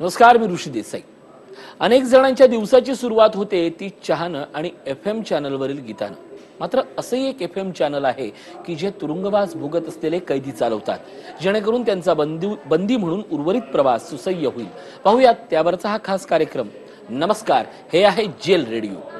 नमस्कार मी ऋषी देसाई. अनेक जणांच्या दिवसाची सुरुवात होते ती चहानं आणि एफ एम चॅनलवरील गीतानं. मात्र असंही एक एफ एम चॅनल आहे की जे तुरुंगवास भोगत असलेले कैदी चालवतात. जेणेकरून त्यांचा बंदी बंदी म्हणून उर्वरित प्रवास सुसह्य होईल. पाहूयात त्यावरचा हा खास कार्यक्रम. नमस्कार हे आहे जेल रेडिओ.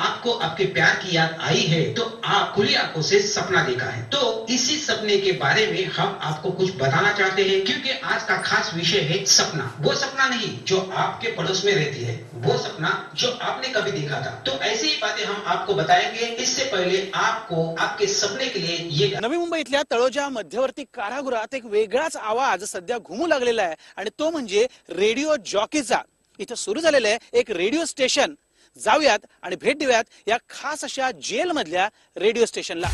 आपको आपके प्यार की याद आई है तो आप खुली आँखों से सपना देखा है। तो इसी सपने के बारे में हम आपको कुछ बताना चाहते हैं, क्योंकि आज का खास विषय है सपना। वो सपना नहीं जो आपके पड़ोस में रहती है, वो सपना जो आपने कभी देखा था। तो ऐसी ही बातें हम आपको बताएँगे। इससे पहले आपको आपके सपने के लिए ये नवी मुंबईतल्या तळोजा मध्यवर्ती कारागृहात एक वेगळाच आवाज़ सध्या घुमू आणि तो म्हणजे रेडिओ जॉकीचा. सुरू झालेलं एक रेडिओ स्टेशन. जाऊयात आणि भेट देऊयात या खास अशा जेल मधल्या रेडिओ स्टेशनला.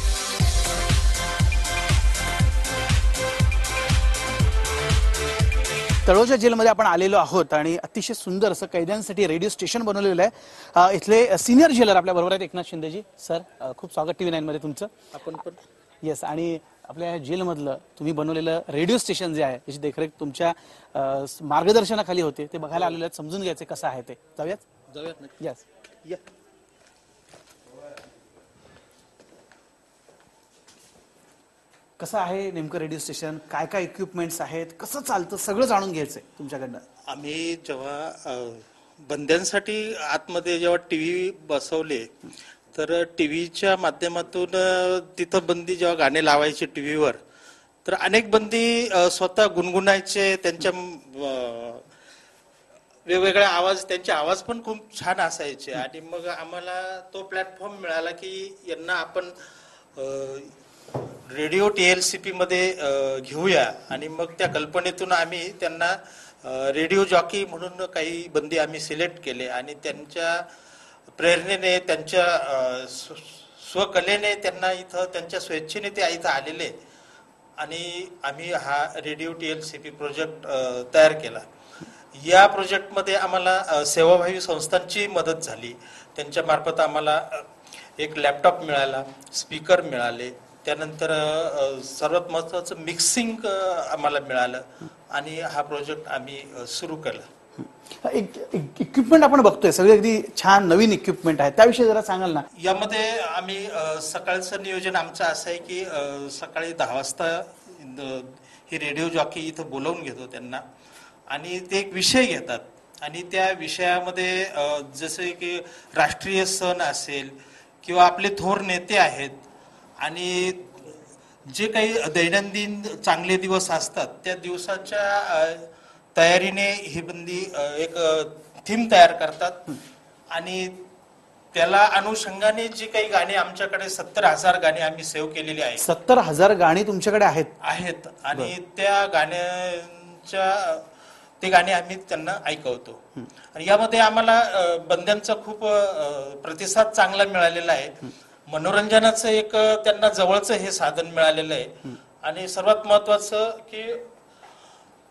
तळोजा जेलमध्ये आपण आलेलो आहोत आणि अतिशय सुंदर असं कैद्यांसाठी रेडिओ स्टेशन बनवलेलं आहे. इथले सिनियर जेलर आपल्या बरोबर आहेत एकनाथ शिंदेजी. सर खूप स्वागत टीव्ही नाईन मध्ये तुमचं. आपण पण. येस आणि आपल्या जेलमधलं तुम्ही बनवलेलं रेडिओ स्टेशन जे आहे त्याची देखरेख तुमच्या मार्गदर्शनाखाली होते. ते बघायला आलेले आहेत. समजून घ्यायचे कसं आहे ते. जाऊयात. जाऊयात येस या कसं आहे नेमकं रेडिओ स्टेशन काय काय इक्विपमेंट्स आहेत? कसं चालतं? सगळं जाणून घ्यायचंय तुमच्याकडनं. आम्ही जेव्हा अ, बंद्यांसाठी आतमध्ये जेव्हा टीव्ही बसवले तर टीव्हीच्या माध्यमातून अ, तिथं बंदी जेव्हा गाणे लावायचे टीव्हीवर तर अनेक बंदी अ, स्वतः गुणगुणायचे त्यांच्या वेगवेगळे आवाज त्यांचे आवाज पण खूप छान असायचे. आणि मग आम्हाला तो प्लॅटफॉर्म मिळाला की यांना आपण radio T L C P मध्ये घेऊया. आणि मग त्या कल्पनेतून आम्ही त्यांना रेडिओ जॉकी म्हणून काही बंदी आम्ही सिलेक्ट केले. आणि त्यांच्या प्रेरणेने त्यांच्या स्वकलेने त्यांना इथं त्यांच्या स्वेच्छेने ते इथं आलेले. आणि आम्ही हा radio T L C P project तयार केला. या प्रोजेक्टमध्ये आम्हाला सेवाभावी संस्थांची मदत झाली. त्यांच्या मार्फत आम्हाला एक लॅपटॉप मिळाला स्पीकर मिळाले. त्यानंतर सर्वात महत्वाचं मिक्सिंग आम्हाला मिळालं आणि हा प्रोजेक्ट आम्ही सुरू केला. इक्विपमेंट आपण बघतोय सगळे अगदी छान नवीन इक्विपमेंट आहे त्याविषयी जरा सांगाल ना? यामध्ये आम्ही सकाळचं नियोजन आमचं असं आहे की सकाळी दहा वाजता ही रेडिओ जॉकी इथं बोलवून घेतो त्यांना. आणि ते एक विषय घेतात. आणि त्या विषयामध्ये जसे की राष्ट्रीय सण असेल किंवा आपले थोर नेते आहेत आणि जे काही दैनंदिन चांगले दिवस असतात त्या दिवसाच्या तयारीने ही बंदी एक थीम तयार करतात. आणि त्याला अनुषंगाने जी काही गाणी आमच्याकडे सत्तर हजार गाणी आम्ही सेव्ह केलेली आहेत. सत्तर हजार गाणी तुमच्याकडे आहेत. आहेत. आणि त्या गाण्यांच्या ते गाणे आम्ही त्यांना ऐकवतो. आणि यामध्ये आम्हाला बंद्यांचा खूप प्रतिसाद चांगला मिळालेला आहे. मनोरंजनाचं एक त्यांना जवळचं हे साधन मिळालेलं आहे. आणि सर्वात महत्वाचं की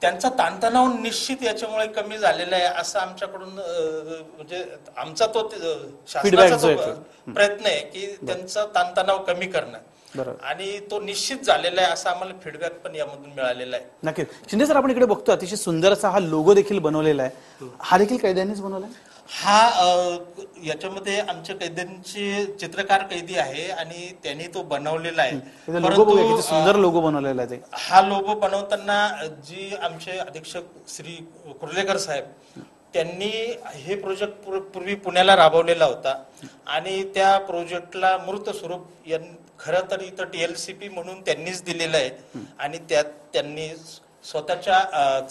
त्यांचा ताणतणाव निश्चित याच्यामुळे कमी झालेला आहे असं आमच्याकडून म्हणजे आमचा तो शासनाचा. प्रयत्न आहे की त्यांचा ताणतणाव कमी करणं. आणि तो निश्चित झालेला आहे असा आम्हाला फीडबॅक पण यामधून मिळालेला आहे. नक्कीच. शिंदे सर आपण इकडे बघतो अतिशय सुंदर असा हा लोगो देखील बनवलेला आहे. हा. देखील कैद्यांनीच बनवलाय हा याच्यामध्ये आमच्या कैद्यांचे चित्रकार कैदी आहे आणि त्यांनी तो बनवलेला आहे. परंतु, सुंदर लोगो बनवलेला आहे हा लोगो बनवताना जी आमचे अधीक्षक श्री कुर्लेकर साहेब त्यांनी हे प्रोजेक्ट पूर्वी पुण्याला राबवलेला होता. आणि त्या प्रोजेक्टला मूर्त स्वरूप यां- खरं तर इथं टीएलसीपी म्हणून त्यांनीच दिलेलं आहे. आणि त्यात त्यांनी स्वतःच्या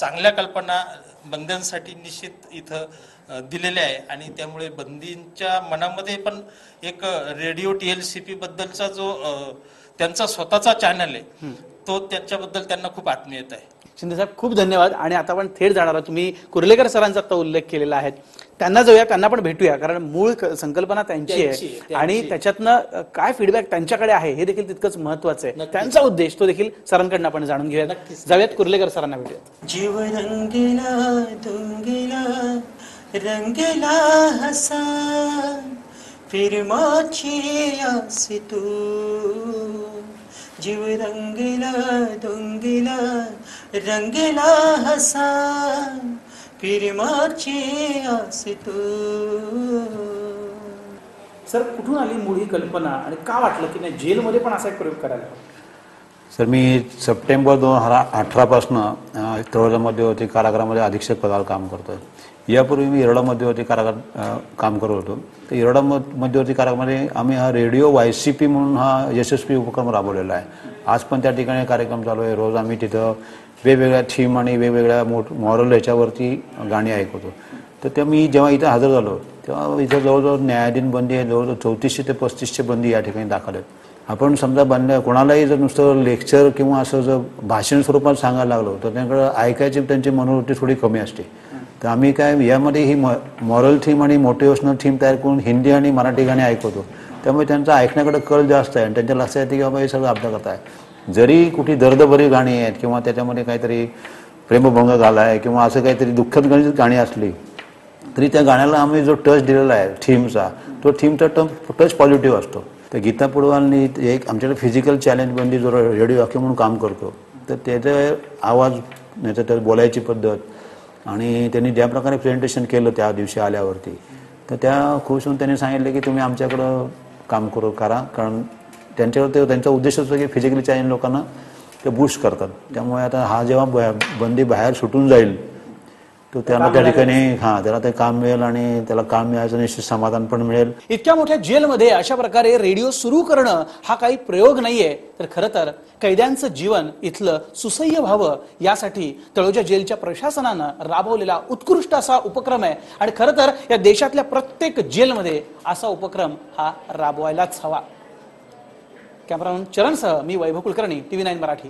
चांगल्या कल्पना बंद्यांसाठी निश्चित इथं दिलेल्या आहे. आणि त्यामुळे बंदींच्या मनामध्ये पण एक रेडिओ टीएलसीपी बद्दलचा जो त्यांचा स्वतःचा चॅनल आहे तो त्याच्याबद्दल त्यांना खूप आत्मीयता आहे. शिंदे साहेब खूप धन्यवाद. आणि आता आपण थेट जाणार आहोत. तुम्ही कुर्लेकर सरांचा आता उल्लेख केलेला आहे. त्यांना जाऊया त्यांना पण भेटूया कारण मूळ संकल्पना त्यांची आहे. आणि त्याच्यातनं काय फीडबॅक त्यांच्याकडे आहे हे देखील तितकंच महत्वाचं आहे. त्यांचा उद्देश तो देखील सरांकडनं आपण जाणून घेऊयात. जाऊयात कुर्लेकर सरांना भेटूयात. जीव रंगला दुंगला रंगला हसन फिर तू. जीव रंगला दुंगला रंगला हसन फिर मोची आस तू सर कुठून आली मूळ ही कल्पना आणि का वाटलं की नाही जेलमध्ये पण असा एक प्रयोग करायला? सर मी सप्टेंबर दोन हजार अठरापासनं तळोजा मध्यवर्ती कारागृहामध्ये अधीक्षक पदावर काम करतो आहे यापूर्वी मी येरडा मध्यवर्ती कारागार काम करत होतो. तर येरडा मध्यवर्ती कारागृहामध्ये आम्ही हा रेडिओ वाय सी पी म्हणून हा यशस्वी उपक्रम राबवलेला आहे. आज पण त्या ठिकाणी कार्यक्रम चालू आहे. रोज आम्ही तिथं वेगवेगळ्या थीम आणि वेगवेगळ्या मोठ मॉरल ह्याच्यावरती गाणी ऐकवतो तर ते मी जेव्हा इथं हजर झालो तेव्हा इथं जवळजवळ न्यायाधीन बंदी आहे. जवळजवळ चौतीसशे ते पस्तीसशे बंदी या ठिकाणी दाखल आहेत. आपण समजा बंद कोणालाही जर नुसतं लेक्चर किंवा असं जर भाषण स्वरूपात सांगायला लागलो तर त्यांकडं ऐकायची त्यांची मनोवृत्ती थोडी कमी असते. तर आम्ही काय यामध्ये ही मॉरल थीम आणि मोटिवेशनल थीम तयार करून हिंदी आणि मराठी गाणी ऐकवतो. त्यामुळे त्यांचा ऐकण्याकडे कल जास्त आहे आणि त्यांच्या लक्षात येते की बाबा हे सगळं आपल्या करत आहे. जरी कुठे दर्दभरी गाणी आहेत किंवा त्याच्यामध्ये काहीतरी प्रेमभंग झाला आहे किंवा असं काहीतरी दुःखद गाणी गाणी असली तरी त्या गाण्याला आम्ही जो टच दिलेला आहे थीमचा तो थीमचा टम टच पॉझिटिव्ह असतो. तर गीता पुडवालनी एक आमच्याकडे फिजिकल चॅलेंज बंदी जो रेडिओ म्हणून काम करतो. तर त्याचा आवाज नाही तर बोलायची पद्धत आणि त्यांनी ज्या प्रकारे प्रेझेंटेशन केलं त्या दिवशी आल्यावरती तर त्या खुश होऊन त्यांनी सांगितलं की तुम्ही आमच्याकडं काम करू करा. कारण त्यांच्यावर ते त्यांचा उद्देश असतो की फिजिकली चॅलेंज लोकांना ते बूस्ट करतात. त्यामुळे आता हा जेव्हा बंदी बाहेर सुटून जाईल तो त्याला त्या ठिकाणी हां त्याला ते काम मिळेल आणि त्याला काम मिळायचं निश्चित समाधान पण मिळेल. इतक्या मोठ्या जेलमध्ये अशा प्रकारे रेडिओ सुरू करणं हा काही प्रयोग नाहीये. तर खरं तर कैद्यांचं जीवन इथलं सुसह्य व्हावं यासाठी तळोजा जेलच्या प्रशासनानं राबवलेला उत्कृष्ट असा उपक्रम आहे. आणि खरं तर या देशातल्या प्रत्येक जेलमध्ये असा उपक्रम हा राबवायलाच हवा. कॅमेरामन चरणसह मी वैभव कुलकर्णी टीव्ही नाईन मराठी.